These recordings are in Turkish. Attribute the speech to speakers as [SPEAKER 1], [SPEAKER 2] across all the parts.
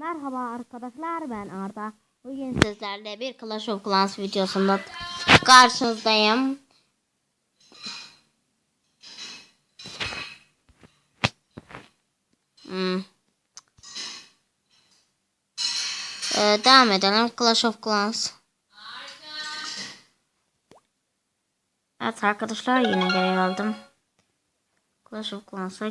[SPEAKER 1] Merhaba arkadaşlar ben Arda. Bugün sizlerle bir Clash of Clans videosunda karşınızdayım. Hmm. Ee, devam edelim Clash of Clans. Evet arkadaşlar yine geri geldim. Clash of Clans'a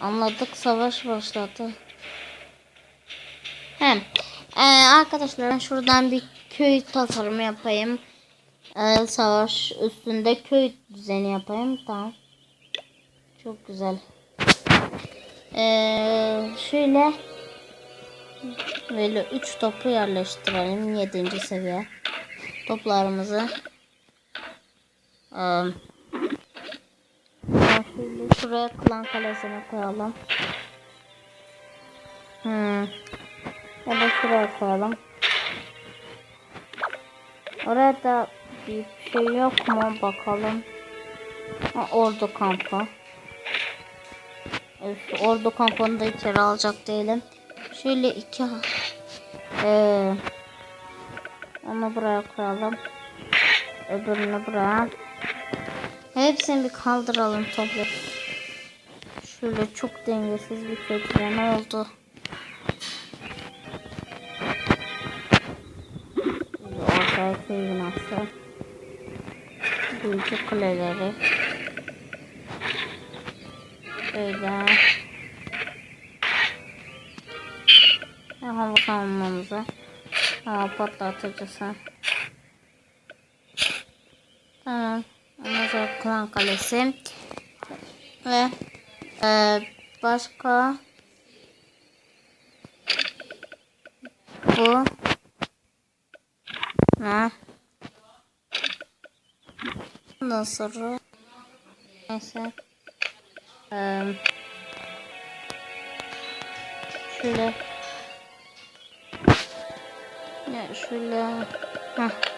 [SPEAKER 1] Anladık savaş başladı. Hem ee, arkadaşlar şuradan bir köy tasarımı yapayım. Ee, savaş üstünde köy düzeni yapayım. Tamam. Çok güzel. Ee, şöyle böyle 3 topu yerleştirelim 7. seviye toplarımızı. Ee, şöyle şuraya klan kalesini koyalım. Hmm. Ya da şuraya koyalım. Orada da bir şey yok mu bakalım. Ha, ordu kampı. Üf, ordu kampını da içeri alacak değilim. Şöyle iki ee, onu buraya koyalım. Öbürünü buraya. Hepsini bir kaldıralım toplu. Şöyle çok dengesiz bir kökleme oldu. Ortaya köy binası. Büyücü kuleleri. Böyle. Hava savunmamıza. Hava patlatıcısı. Tamam. Sonra klan kalesi. Ve e, başka bu ne? Ondan sonra neyse e, şöyle şöyle heh.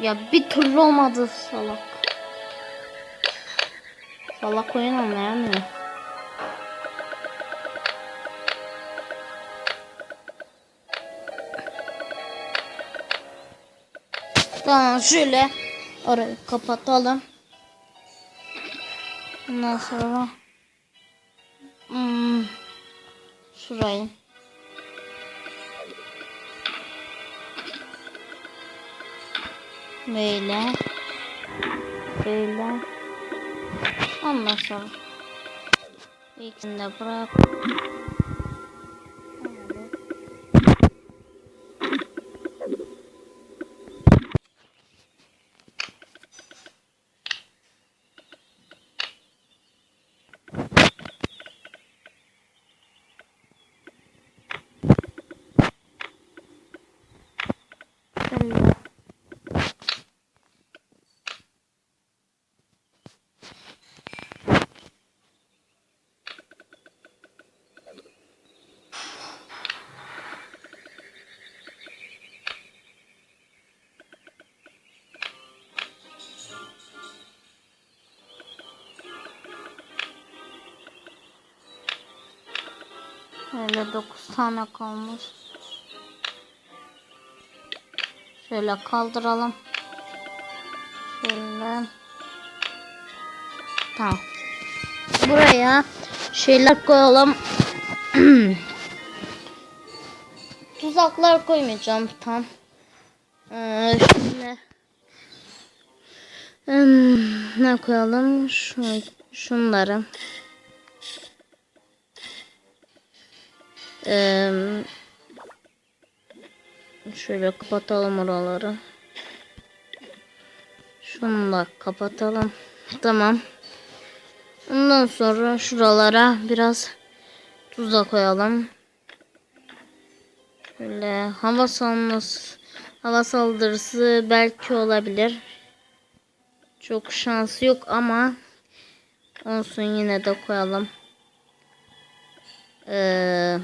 [SPEAKER 1] Ya bir türlü olmadı salak. Salak oyun anlayamıyor. Tamam şöyle orayı kapatalım. Ondan sonra hmm, şurayı Böyle. Böyle. Ondan sonra. İkisini de bırak. Şöyle 9 tane kalmış. Şöyle kaldıralım. Şöyle. Tamam. Buraya şeyler koyalım. Tuzaklar koymayacağım tam. Ee, şöyle. Hmm, ne koyalım? Şu, şunları. Ee, Şöyle kapatalım oraları. Şunu da kapatalım. Tamam. Ondan sonra şuralara biraz tuz da koyalım. Şöyle hava salması, hava saldırısı belki olabilir. Çok şansı yok ama olsun yine de koyalım. Ee,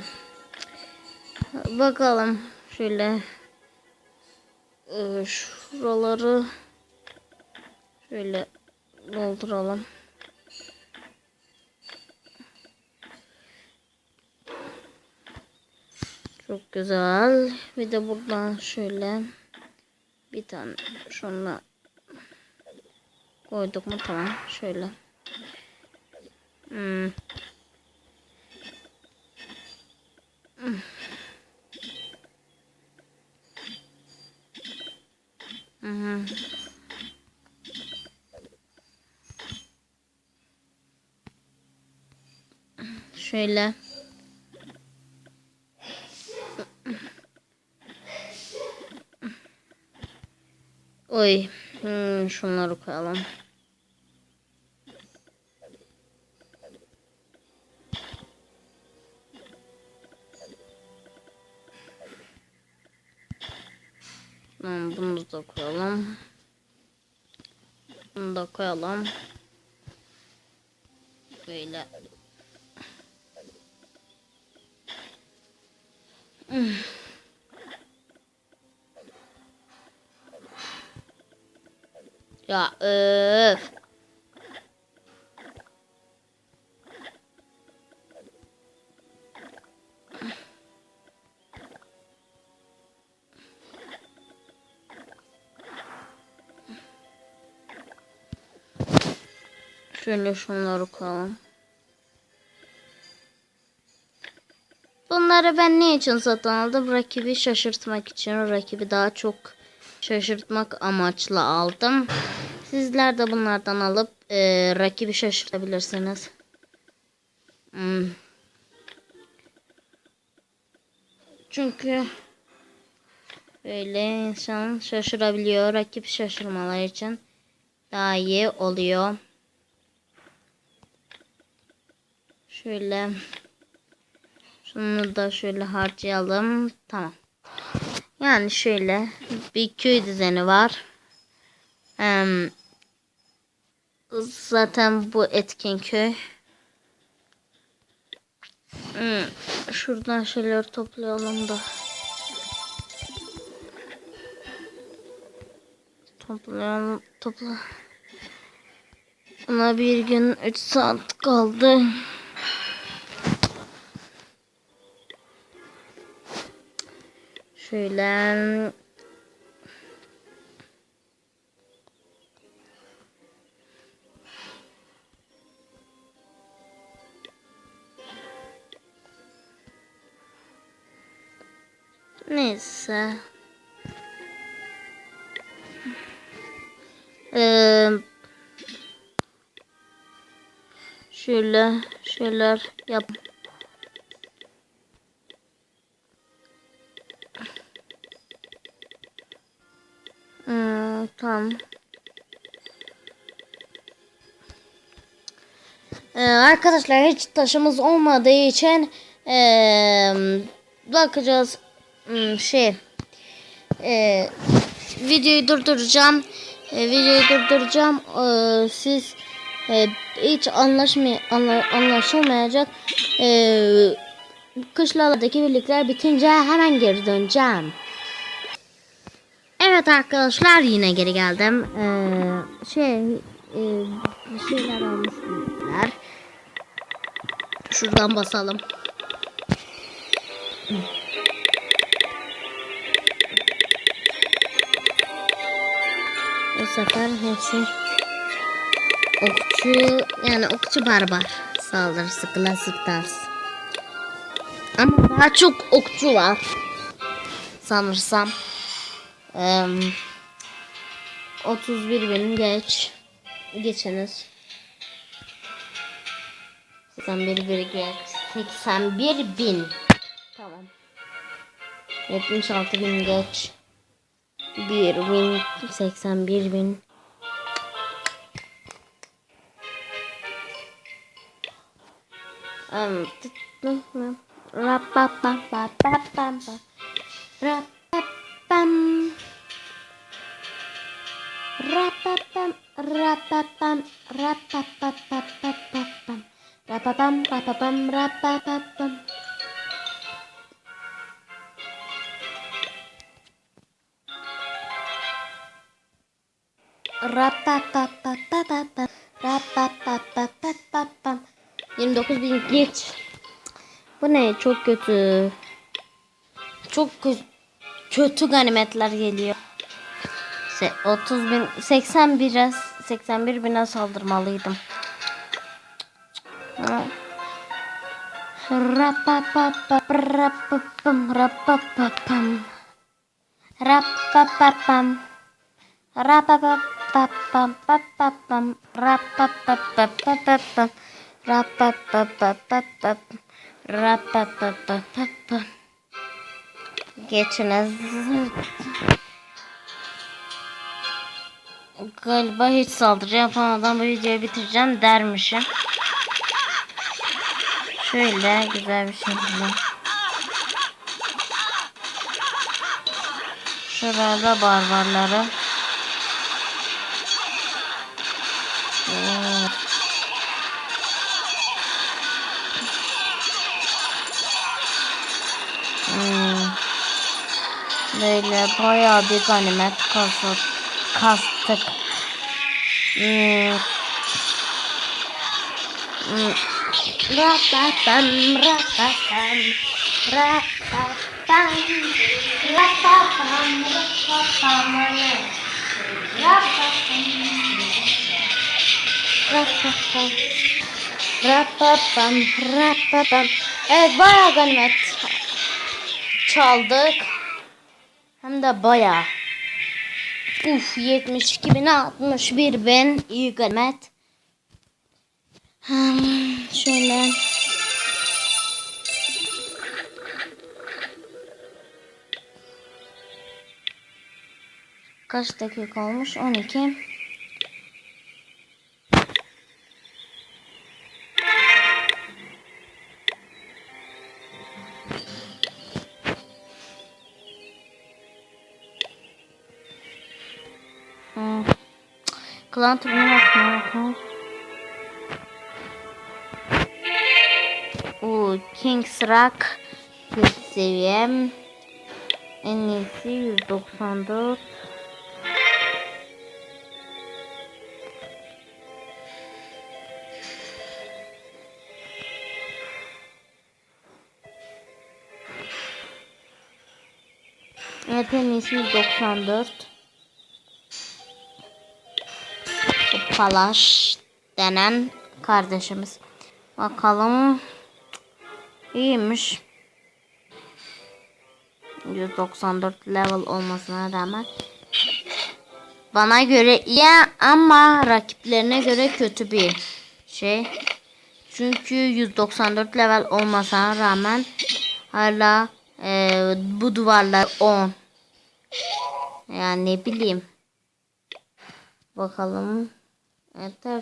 [SPEAKER 1] bakalım şöyle ee, şuraları şöyle dolduralım. Çok güzel. Bir de buradan şöyle bir tane şunla koyduk mu tamam şöyle. Hmm. Şöyle. Oy. Hmm, şunları koyalım. Tamam, bunu da koyalım. Bunu da koyalım. Böyle. Hmm. Ya öf. Şöyle şunları koyalım. Bunları ben ne için satın aldım? Rakibi şaşırtmak için. Rakibi daha çok şaşırtmak amaçlı aldım. Sizler de bunlardan alıp e, rakibi şaşırtabilirsiniz. Hmm. Çünkü böyle insan şaşırabiliyor. Rakip şaşırmalar için daha iyi oluyor. Şöyle şunu da şöyle harcayalım. Tamam. Yani şöyle bir köy düzeni var. Em, zaten bu etkin köy. Hmm, şuradan şeyler toplayalım da. Toplayalım, topla. Ona bir gün 3 saat kaldı. Şöyle Neyse. Ee, şöyle şeyler yap. Tamam. Ee, arkadaşlar hiç taşımız olmadığı için ee, bakacağız hmm, şey ee, videoyu durduracağım Ee, videoyu durduracağım Ee, siz ee, hiç anlaşmay anla anlaşılmayacak ee, kışlardaki birlikler bitince hemen geri döneceğim. Evet arkadaşlar yine geri geldim. Ee, şey e, bir şeyler almışlar. Şuradan basalım. Bu sefer hepsi okçu yani okçu barbar saldırısı klasik tarz. Ama daha çok okçu var. Sanırsam. Eee 31 bin geç. Geçiniz. 81 bir geç. 81 bin. Tamam. 76 bin geç. 1 bin 81 bin. Um, Rapapam. Rapapam. Rapapapapapapam. Rapapam. Rapapam. Rapapapam. Rapapapapapapam. Rapapapapapapam. 29 bin geç. Bu ne? Çok kötü. Çok. Kötü ganimetler geliyor. Se 30 bin 80 biraz 81 bine saldırmalıydım. Rapapapam. Geçiniz. Galiba hiç saldırı yapamadan bu videoyu bitireceğim dermişim. Şöyle güzel bir şekilde. Şurada barbarları. Hmm. Böyle bayağı bir ganimet kasıt, kastık. Hmm. Hmm. Rapatam, rapatam, rapatam, rapatam, rapatam, rapatam, rapatam, rapatam. Evet bayağı ganimet çaldık. Hem de bayağı. Uf 72 bin 61 bin iyi ganimet. Hmm, şöyle. Kaç dakika olmuş? 12. Klan turuna bakma. Oo, Kings Rock 7 seviyem. En iyisi 194. Evet en iyisi 194. Bu Palaş denen kardeşimiz. Bakalım. İyiymiş. 194 level olmasına rağmen bana göre iyi ama rakiplerine göre kötü bir şey. Çünkü 194 level olmasına rağmen hala e, bu duvarlar 10. Yani ne bileyim. Bakalım.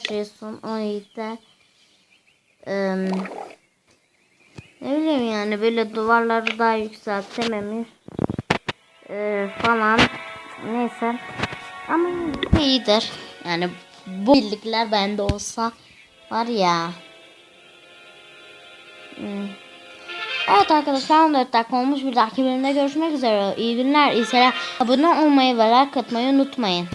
[SPEAKER 1] Şey son 17'de. Eee ne bileyim yani böyle duvarları daha yükseltememiş ee, falan. Neyse. Ama iyidir. Yani bu birlikler bende olsa var ya. Hmm. Evet arkadaşlar 14 dakika olmuş. Bir dahaki bölümde görüşmek üzere. İyi günler. İyi seyirler. Abone olmayı ve like atmayı unutmayın